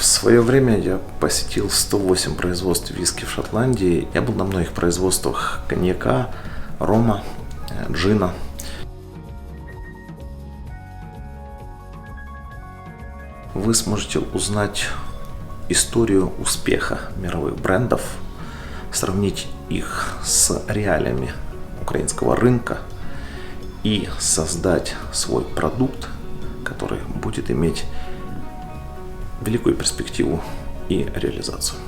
В свое время я посетил 108 производств виски в Шотландии. Я был на многих производствах коньяка, рома, э, джина. Вы сможете узнать историю успеха мировых брендов, сравнить их с реалиями украинского рынка и создать свой продукт, который будет иметь великую перспективу и реализацию.